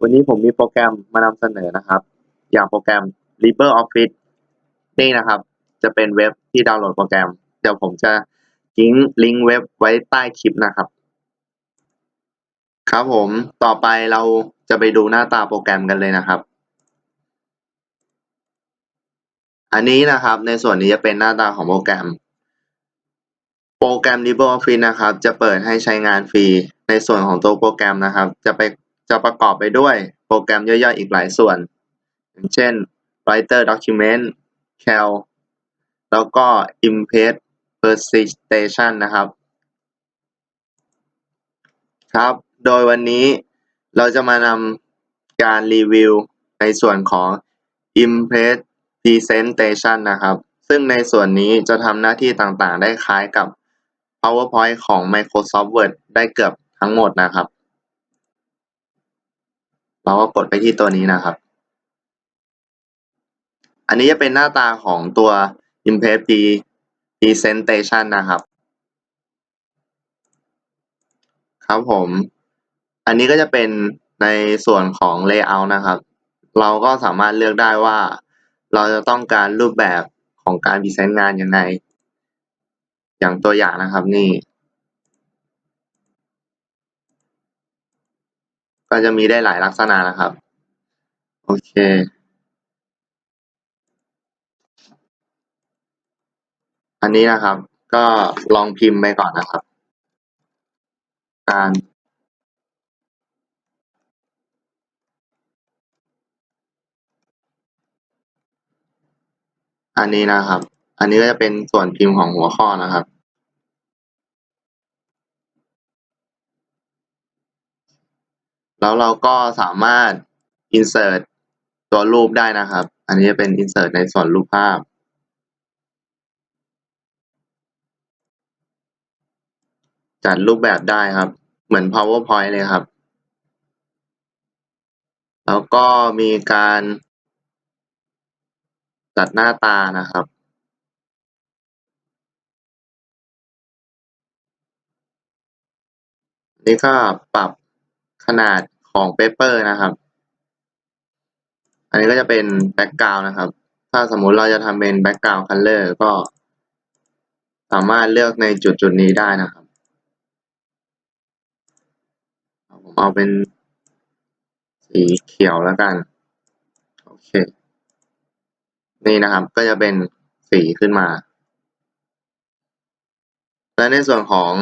วันนี้ผมมีโปรแกรมมานำเสนอนะครับ อย่างโปรแกรม LibreOffice นี่นะครับ จะเป็นเว็บที่ดาวน์โหลดโปรแกรม เดี๋ยวผมจะทิ้งลิงก์เว็บไว้ใต้คลิปนะครับ ครับผมต่อไปเราจะไปดูหน้าตาโปรแกรมกันเลยนะครับ อันนี้นะครับในส่วนนี้จะเป็นหน้าตาของโปรแกรม โปรแกรม LibreOffice นะครับ จะเปิดให้ใช้งานฟรี ในส่วนของตัวโปรแกรมนะครับ จะไป จะประกอบไปด้วยโปรแกรมย่อยๆอีกหลายส่วน อย่างเช่น Writer Document Cal แล้วก็ Impress Presentation นะครับ ครับ โดยวันนี้เราจะมานำการรีวิวในส่วนของ Impress Presentation นะครับ ซึ่งในส่วนนี้จะทำหน้าที่ต่างๆ ได้คล้ายกับ PowerPoint ของ Microsoft Word ได้เกือบทั้งหมดนะครับ เราก็กดไปที่ตัวนี้นะครับ อันนี้จะเป็นหน้าตาของตัว Impress Presentation นะครับ ครับผม อันนี้ก็จะเป็นในส่วนของ Layout นะครับ เราก็สามารถเลือกได้ว่า เราจะต้องการรูปแบบของการพรีเซนต์งานยังไง อย่างตัวอย่างนะครับนี่ ก็จะมีได้หลายลักษณะนะครับ โอเค อันนี้นะครับ ก็ลองพิมพ์ไปก่อนนะครับ การอันนี้นะครับ อันนี้ก็จะเป็นส่วนพิมพ์ของหัวข้อนะครับ แล้วเราก็สามารถ insert ตัวรูปได้นะครับ อันนี้จะเป็น insert ในส่วนรูปภาพ จัดรูปแบบได้ครับ เหมือน powerpoint เลยครับ แล้วก็มีการจัดหน้าตานะครับนี่ก็ปรับ ขนาดของเปเปอร์นะครับ อันนี้ก็จะเป็นแบ็กกราวนะครับ ถ้าสมมุติเราจะทำเป็นแบ็กกราวคัลเลอร์ก็สามารถเลือกในจุดจุดนี้ได้นะครับ ผมเอาเป็นสีเขียวแล้วกัน โอเค นี่นะครับก็จะเป็นสีขึ้นมา และในส่วนของ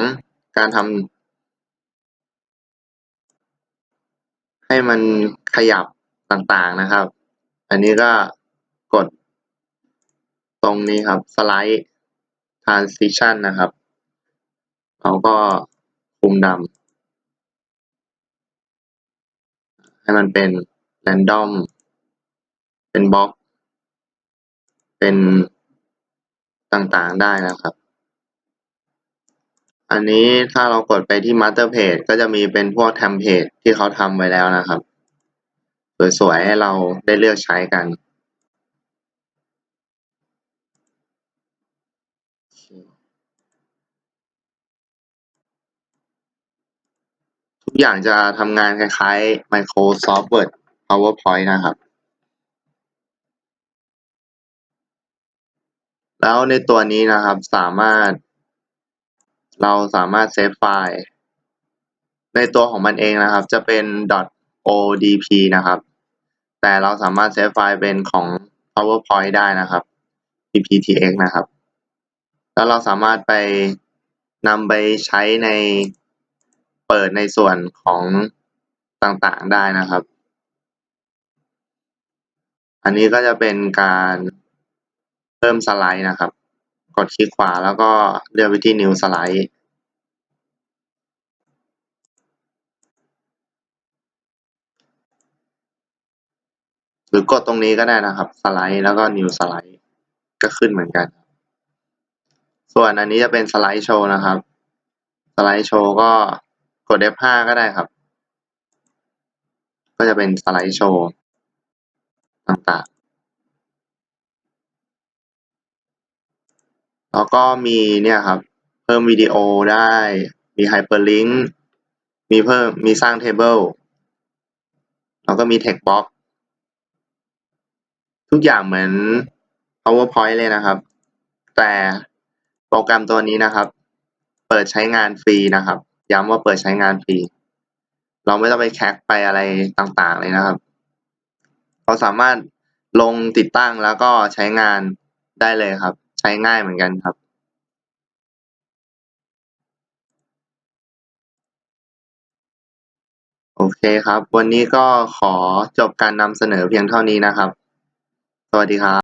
การทำ ให้มันขยับต่างๆนะครับ อันนี้ก็กดตรงนี้ครับสไลด์ transition นะครับเราก็คุมดำให้มันเป็น random เป็นบล็อก เป็นต่างๆได้นะครับ อันนี้ถ้าเรากดไปที่ master page ก็จะมีเป็นพวก template ที่เขาทำไว้แล้วนะครับ สวยๆ ให้เราได้เลือกใช้กัน ทุกอย่างจะทำงานคล้ายๆ Microsoft Word PowerPoint นะครับ แล้วในตัวนี้นะครับสามารถ เราสามารถเซฟไฟล์ในตัวของมันเองนะครับ จะเป็น .odp นะครับ แต่เราสามารถเซฟไฟล์เป็นของ PowerPoint ได้นะครับ pptx นะครับ แล้วเราสามารถไปนำไปใช้ในเปิดในส่วนของต่างๆได้นะครับ อันนี้ก็จะเป็นการเพิ่มสไลด์นะครับ กดคลิกขวาแล้วก็เลือกไปที่ New Slide หรือกดตรงนี้ก็ได้นะครับ สไลด์แล้วก็ New Slide ก็ขึ้นเหมือนกัน ส่วนอันนี้จะเป็นสไลด์โชว์นะครับ สไลด์โชว์ก็กด F5 ก็ได้ครับ ก็จะเป็นสไลด์โชว์ต่างๆ แล้วก็มีเนี่ยครับ เพิ่มวิดีโอได้ มีไฮเปอร์ลิงก์มีเพิ่มมีสร้างเทเบิลแล้วก็มี text box ทุกอย่างเหมือน PowerPoint เลยนะครับ แต่โปรแกรมตัวนี้นะครับ เปิดใช้งานฟรีนะครับ ย้ำว่าเปิดใช้งานฟรี เราไม่ต้องไปแคคไปอะไรต่างๆเลยนะครับเราสามารถลงติดตั้งแล้วก็ใช้งานได้เลยครับ ช้ง่ายเหมือนกันครับโอเคครับ วันนี้ก็ขอจบการนำเสนอเพียงเท่านี้นะครับ สวัสดีครับ